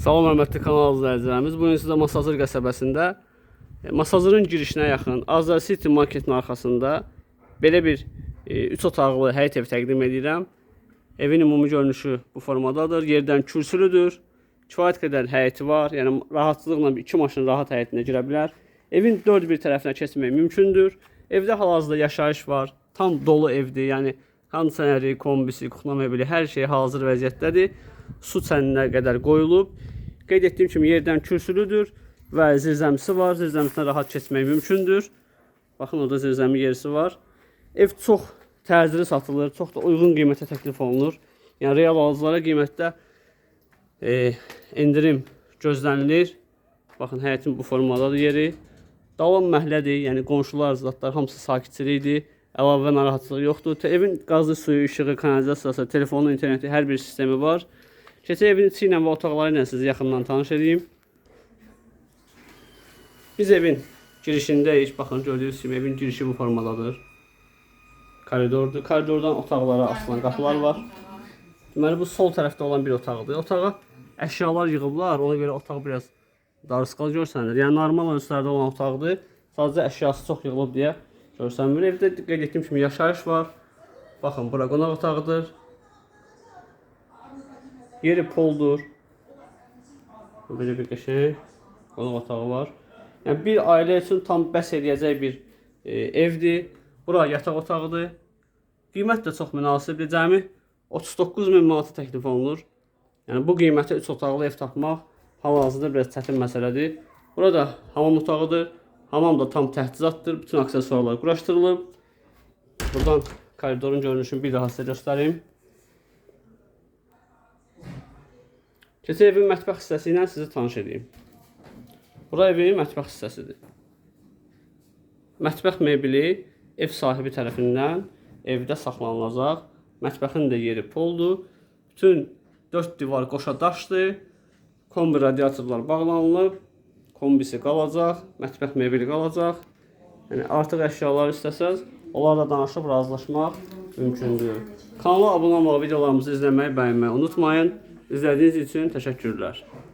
Salam hörmətli kanal izləyicilərimiz. Bu gün sizə Masazır qəsəbəsində e, Masazırın girişinə yaxın Azər City Marketin arxasında belə bir 3 otaqlı həyət evi təqdim edirəm. Evin ümumi görünüşü bu formadadır. Yerdən kürsülüdür. Kifayət qədər həyəti var. Yəni rahatçılıqla 2 maşın rahat həyətinə girə bilər. Evin dörd bir tərəfinə keçmək mümkündür. Evdə hal-hazırda yaşayış var. Tam dolu evdir. Yəni kondisioneri, kombisi, kuxna mebeli hər şey hazır vəziyyətdədir. Su çəninə qədər qoyulub. Qeyd etdiyim kimi yerdən kürsülüdür və zirzəmisi var. Zirzəmisindən rahat keçmək mümkündür. Baxın orada zirzəmi yerisi var. Ev çox təcili satılır, çox da uyğun qiymətə təklif olunur. Yəni real alıcılara qiymətdə e, endirim gözlənilir. Baxın həyətin bu formadadır yeri. Davam məhəllədir, yəni qonşular, zətlər hamısı sakitçilikdir. Əlavə narahatçılıq yoxdur. Evin qazı, suyu, işığı, kanalizasiyası, telefonu, interneti hər bir sistemi var. Keçək evin içi ilə və otaqları ilə sizi yaxından tanış edeyim. Biz evin girişindəyik. Baxın gördüyünüz kimi evin girişi bu formadadır. Koridordur. Koridordan otaqlara açılan qapılar var. Deməli bu sol tərəfdə olan bir otaqdır. Otağa əşyalar yığıblar. Ona görə otaq biraz darısqal görsənir. Yəni normal ölçülərdə olan otaqdır. Sadəcə əşyası çox yığılıb deyə görsənmir. Evdə qeyd etdiyim kimi yaşayış var. Baxın bura qonaq otağıdır. Yeri poldur. Belə bir qəşəng qonaq otağı var. Yəni bir ailə üçün tam bəs eləyəcək bir e, evdir. Bura yataq otağıdır. Qiymət də çox münasibdir. Cəmi 39 min manata təklif olunur. Yəni bu qiymətə 3 otaqlı ev tapmaq hal-hazırda biraz çətin məsələdir. Burada hamam otağıdır. Hamam da tam təchizatdır. Bütün aksesuarlar quraşdırılıb. Buradan koridorun görünüşünü bir daha sizə göstərim. Keçək evin mətbəx hissəsi ilə sizi tanış edeyim. Bura evin mətbəx hissəsidir. Mətbəx mebeli ev sahibi tərəfindən evdə saxlanılacaq. Mətbəxin də yeri poldur. Bütün 4 divar qoşa daşdır. Kombi radiatorlar bağlanılıb. Kombisi qalacaq, mətbəx mebeli qalacaq. Yəni artıq əşyalar istəsəz, onlarla danışıb razılaşmaq mümkündür. Kanala abunə olmağı, videolarımızı izləməyi, bəyənməyi unutmayın. İzlədiyiniz üçün təşəkkürlər.